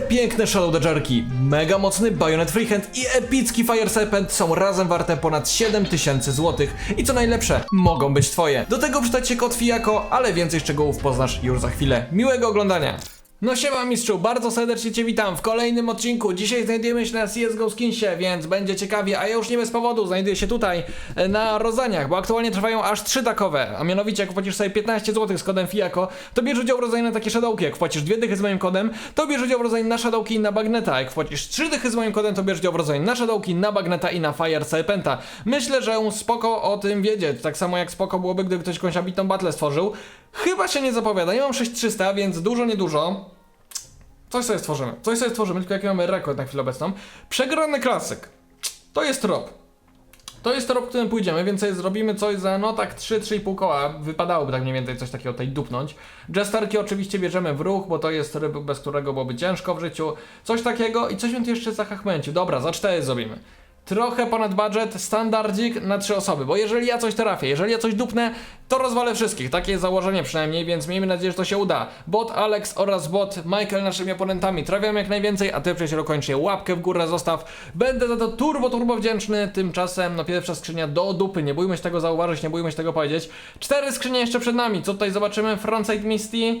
Przepiękne Shadow Dodgerki, mega mocny Bayonet Freehand i epicki Fire Serpent są razem warte ponad 7000 zł i co najlepsze, mogą być twoje. Do tego się kod Fijako, ale więcej szczegółów poznasz już za chwilę. Miłego oglądania! No siema mistrzu, bardzo serdecznie Cię witam w kolejnym odcinku. Dzisiaj znajdujemy się na CSGO Skinsie, więc będzie ciekawie, a ja już nie bez powodu znajduję się tutaj e, na rozdaniach, bo aktualnie trwają aż trzy takowe, a mianowicie jak płacisz sobie 15 zł z kodem FIAKO, to bierz udział w rozdaniu na takie shadowki, jak płacisz dwie dychy z moim kodem, to bierz udział w rozdaniu na shadowki i na bagneta, jak płacisz trzy dychy z moim kodem, to bierz udział w rozdaniu na shadowki, na bagneta i na Fire Serpenta. Myślę, że spoko o tym wiedzieć, tak samo jak spoko byłoby, gdyby ktoś jakąś ambitną battle stworzył. Chyba się nie zapowiada, ja mam 6300, więc dużo, niedużo. Coś sobie stworzymy. Coś sobie stworzymy, tylko jaki mamy rekord na chwilę obecną. Przegrany klasyk. To jest trop. To jest trop, którym pójdziemy, więc zrobimy coś za no tak 3-3,5 koła. Wypadałoby tak mniej więcej coś takiego tutaj dupnąć. Jesterki oczywiście bierzemy w ruch, bo to jest ryb, bez którego byłoby ciężko w życiu. Coś takiego i coś tu jeszcze zachachmęcił. Dobra, za 4 zrobimy. Trochę ponad budżet, standardzik na trzy osoby, bo jeżeli ja coś trafię, jeżeli ja coś dupnę, to rozwalę wszystkich. Takie jest założenie przynajmniej, więc miejmy nadzieję, że to się uda. Bot Alex oraz bot Michael naszymi oponentami trafiam jak najwięcej, a ty przyjacielu koniecznie łapkę w górę zostaw. Będę za to turbo, turbo wdzięczny. Tymczasem, no pierwsza skrzynia do dupy, nie bójmy się tego zauważyć, nie bójmy się tego powiedzieć. Cztery skrzynie jeszcze przed nami, co tutaj zobaczymy? Frontside Misty,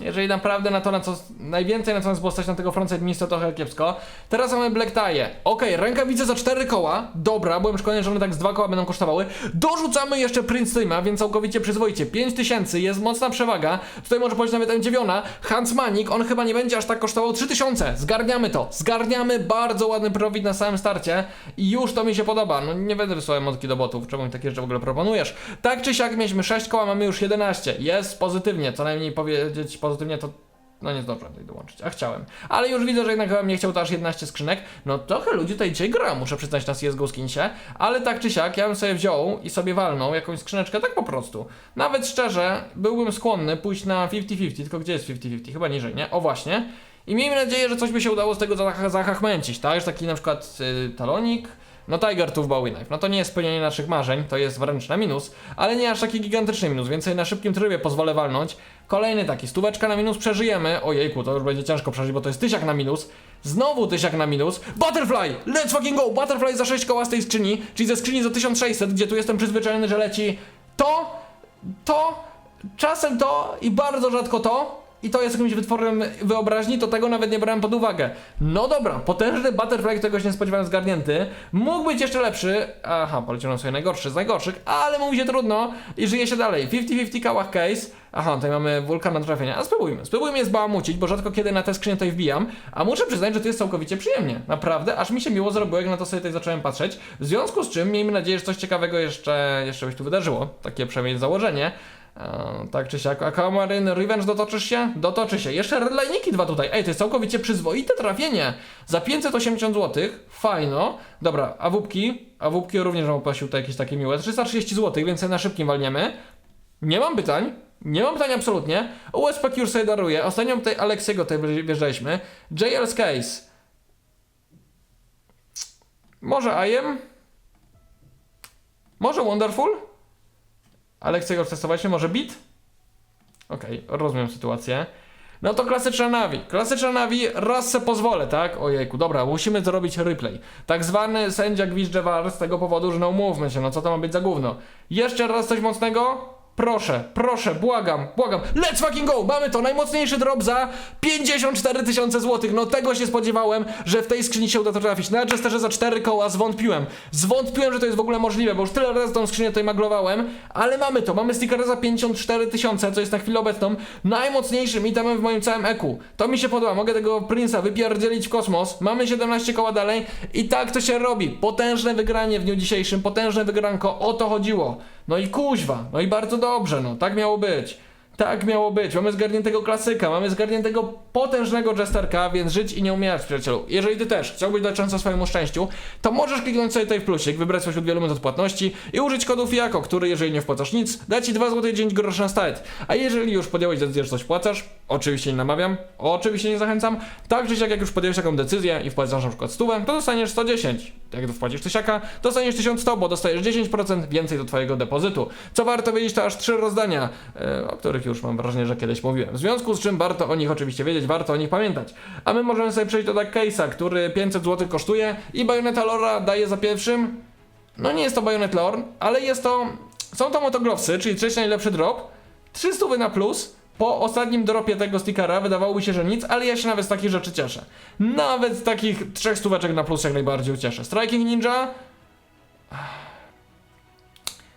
Jeżeli naprawdę na to, na co najwięcej na co nas było stać na tego frontside to trochę kiepsko. Teraz mamy black tie. Okej, rękawice za 4 koła. Dobra, byłem szkolony, że one tak z 2 koła będą kosztowały. Dorzucamy jeszcze Prince Streama, więc całkowicie przyzwoicie. 5000 jest mocna przewaga. Tutaj może powiedzieć nawet M9. Hans Manik, on chyba nie będzie aż tak kosztował 3000. Zgarniamy to. Zgarniamy bardzo ładny profit na samym starcie. I już to mi się podoba. No nie będę wysyłał motki do botów. Czemu mi takie rzeczy w ogóle proponujesz? Tak czy siak mieliśmy 6 koła, mamy już 11. Jest pozytywnie, co najmniej powiedzieć pozytywnie to no nie zdążyłem tutaj dołączyć, a chciałem. Ale już widzę, że jednak chyba mnie chciał to aż 11 skrzynek. No trochę ludzi tutaj dzisiaj gra, muszę przyznać na CSGO Skinsie. Ale tak czy siak, ja bym sobie wziął i sobie walnął jakąś skrzyneczkę tak po prostu. Nawet szczerze, byłbym skłonny pójść na 50-50, tylko gdzie jest 50-50? Chyba niżej, nie? O właśnie. I miejmy nadzieję, że coś by się udało z tego zachachmęcić, tak? Że taki na przykład y, talonik, no Tiger tu w Bowie Knife. No to nie jest spełnienie naszych marzeń, to jest wręcz na minus, ale nie aż taki gigantyczny minus, więc sobie na szybkim trybie pozwolę walnąć. Kolejny taki, stóweczka na minus przeżyjemy. Ojejku, to już będzie ciężko przeżyć, bo to jest tysiak na minus. Znowu tysiak na minus. Butterfly! Let's fucking go! Butterfly za 6 koła z tej skrzyni, czyli ze skrzyni za 1600, gdzie tu jestem przyzwyczajony, że leci to, to, czasem to i bardzo rzadko to. I to jest jakimś wytworem wyobraźni, to tego nawet nie brałem pod uwagę. No dobra, potężny Butterfly, którego się nie spodziewałem zgarnięty. Mógł być jeszcze lepszy. Aha, poleciałem sobie najgorszy z najgorszych, ale mówi się trudno i żyje się dalej. 50-50 kałach case. Aha, tutaj mamy wulkan na trafienia. A spróbujmy. Spróbujmy je zbałamucić, bo rzadko kiedy na te skrzynie tutaj wbijam. A muszę przyznać, że to jest całkowicie przyjemnie. Naprawdę, aż mi się miło zrobiło, jak na to sobie tutaj zacząłem patrzeć. W związku z czym miejmy nadzieję, że coś ciekawego jeszcze, jeszcze by się tu wydarzyło. Takie przynajmniej założenie. Eee, tak czy siak, Aquamarine Revenge dotoczysz się? Dotoczy się. Jeszcze redliniki dwa tutaj. Ej, to jest całkowicie przyzwoite trafienie. Za 580 zł. Fajno. Dobra, a wupki? A wupki również mam prosił tutaj jakieś takie miłe. 330 zł, więc na szybkim walniemy. Nie mam pytań. Nie mam pytań absolutnie. USP sobie daruje. Ostatnią tutaj Alexiego tutaj wjeżdżaliśmy. JL's Case. Może IM? Może Wonderful? Aleksiego testowaliśmy, może bit? Okej, rozumiem sytuację. No to klasyczna Navi. Klasyczna Navi, raz se pozwolę, tak? Ojejku, dobra, musimy zrobić replay. Tak zwany sędzia gwizdże z tego powodu, że no umówmy się, no co to ma być za gówno. Jeszcze raz coś mocnego? Proszę, proszę, błagam, błagam. Let's fucking go! Mamy to, najmocniejszy drop za 54 tysiące złotych. No tego się spodziewałem, że w tej skrzyni się uda to trafić. Na Jesterze za 4 koła zwątpiłem. Zwątpiłem, że to jest w ogóle możliwe, bo już tyle razy tą skrzynię tutaj maglowałem, ale mamy to. Mamy stickera za 54 tysiące, co jest na chwilę obecną najmocniejszym itemem w moim całym eku. To mi się podoba, mogę tego Prince'a wypierdzielić w kosmos. Mamy 17 koła dalej i tak to się robi. Potężne wygranie w dniu dzisiejszym, potężne wygranko, o to chodziło. No i kuźwa, no i bardzo dobrze, no tak miało być. Tak miało być. Mamy zgarniętego klasyka, mamy zgarniętego potężnego jesterka, więc żyć i nie umierać, przyjacielu. Jeżeli ty też chciałbyś dać szansę swojemu szczęściu, to możesz kliknąć sobie tutaj w plusik, wybrać spośród wielu metod płatności i użyć kodu FIAKO, który jeżeli nie wpłacasz nic, da ci 2 zł 9 groszy na start. A jeżeli już podjąłeś decyzję, że coś płacasz, oczywiście nie namawiam, oczywiście nie zachęcam, tak czy siak jak już podjąłeś taką decyzję i wpłacasz na przykład 100, to dostaniesz 110. Jak wpłacisz tysiaka, dostaniesz 1100, bo dostajesz 10% więcej do twojego depozytu. Co warto wiedzieć, to aż trzy rozdania, e, o których już mam wrażenie, że kiedyś mówiłem. W związku z czym warto o nich oczywiście wiedzieć, warto o nich pamiętać. A my możemy sobie przejść do tak case'a, który 500 zł kosztuje i Bayonetta Lora daje za pierwszym. No nie jest to Bayonet Lore, ale jest to... Są to motoglowsy, czyli trzeci najlepszy drop. 300 na plus. Po ostatnim dropie tego stickera wydawałoby się, że nic, ale ja się nawet z takich rzeczy cieszę. Nawet z takich trzech stóweczek na plus jak najbardziej cieszę. Striking Ninja...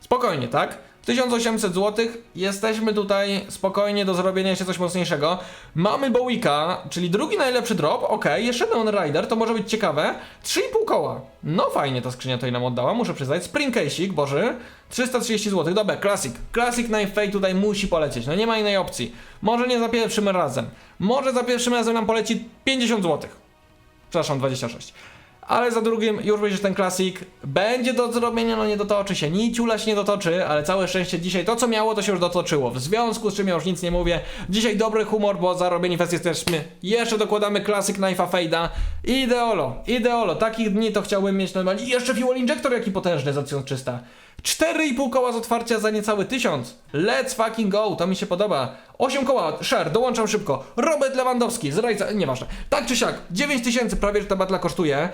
Spokojnie, tak? 1800 zł, jesteśmy tutaj spokojnie do zrobienia jeszcze coś mocniejszego. Mamy Bowika, czyli drugi najlepszy drop, ok, jeszcze jeden Rider, to może być ciekawe. 3,5 koła. No fajnie ta skrzynia tutaj nam oddała, muszę przyznać. Spring Case'ik, boży, 330 zł, dobra, Classic. Classic Knife tutaj musi polecieć, no nie ma innej opcji. Może nie za pierwszym razem, może za pierwszym razem nam poleci 50 zł. Przepraszam, 26. Ale za drugim już będzie ten klasik. Będzie do zrobienia, no nie dotoczy się. Niciula się nie dotoczy, ale całe szczęście dzisiaj to co miało, to się już dotoczyło. W związku z czym ja już nic nie mówię. Dzisiaj dobry humor, bo za robienie fest jesteśmy. Jeszcze dokładamy klasyk Knife'a Fade'a. Ideolo, ideolo. Takich dni to chciałbym mieć normalnie. I jeszcze Fuel Injector jaki potężny za 1300. 4,5 koła z otwarcia za niecały 1000. Let's fucking go, to mi się podoba. 8 koła, share, dołączam szybko. Robert Lewandowski z Rajca, nieważne. Tak czy siak, 9000 prawie, że ta batla kosztuje.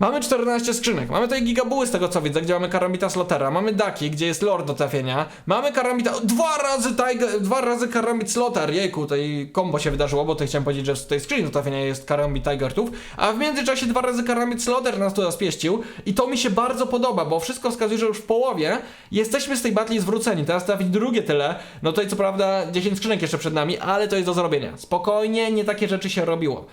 Mamy 14 skrzynek, mamy tutaj gigabuły z tego co widzę, gdzie mamy karambita slotera, mamy daki, gdzie jest lord do trafienia, mamy karambita, dwa razy tiger, dwa razy karambit sloter, jejku, tutaj kombo się wydarzyło, bo tutaj chciałem powiedzieć, że w tej skrzyni do trafienia jest karambit tigertów, a w międzyczasie dwa razy karambit sloter nas tu rozpieścił i to mi się bardzo podoba, bo wszystko wskazuje, że już w połowie jesteśmy z tej batli zwróceni, teraz trafić drugie tyle, no tutaj co prawda 10 skrzynek jeszcze przed nami, ale to jest do zrobienia, spokojnie, nie takie rzeczy się robiło.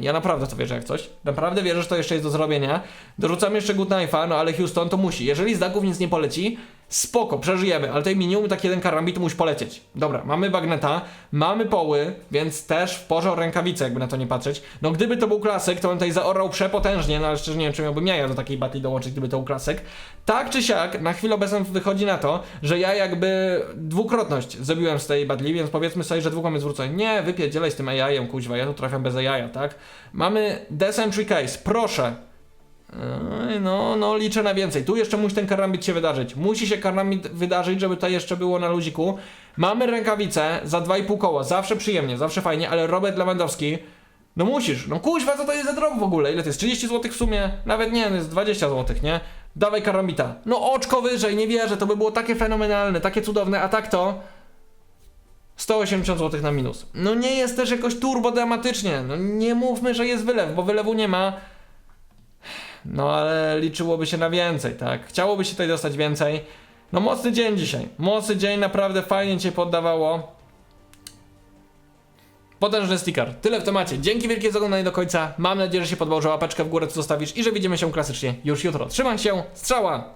Ja naprawdę to wierzę jak coś. Naprawdę wierzę, że to jeszcze jest do zrobienia. Dorzucam jeszcze Good Knife'a, no ale Houston to musi. Jeżeli z daków nic nie poleci, spoko, przeżyjemy, ale tutaj minimum taki jeden karambit musi polecieć. Dobra, mamy bagneta, mamy poły, więc też w porze o rękawice, jakby na to nie patrzeć. No gdyby to był klasyk, to bym tutaj zaorał przepotężnie, no ale szczerze nie wiem, czy miałbym jaja do takiej batli dołączyć, gdyby to był klasyk. Tak czy siak, na chwilę obecną wychodzi na to, że ja jakby dwukrotność zrobiłem z tej batli, więc powiedzmy sobie, że dwóch zwrócenie. Nie, wypierdzielaj z tym AI-em, kuźwa, ja tu trafiam bez AI-a, tak? Mamy Desentry Case, proszę. No, no, liczę na więcej. Tu jeszcze musi ten karambit się wydarzyć. Musi się karambit wydarzyć, żeby to jeszcze było na luziku. Mamy rękawice za 2,5 koła. Zawsze przyjemnie, zawsze fajnie, ale Robert Lewandowski. No musisz, no kuźwa, co to jest za drop w ogóle? Ile to jest? 30 zł w sumie? Nawet nie, to jest 20 zł, nie? Dawaj karambita. No oczko wyżej, nie wierzę, to by było takie fenomenalne, takie cudowne, a tak to... 180 zł na minus. No nie jest też jakoś turbo dramatycznie. No nie mówmy, że jest wylew, bo wylewu nie ma. No ale liczyłoby się na więcej, tak? Chciałoby się tutaj dostać więcej. No mocny dzień dzisiaj. Mocny dzień, naprawdę fajnie cię poddawało. Potężny sticker. Tyle w temacie. Dzięki wielkie za oglądanie do końca. Mam nadzieję, że się podobał, że łapeczkę w górę tu zostawisz i że widzimy się klasycznie już jutro. Trzymaj się, strzała!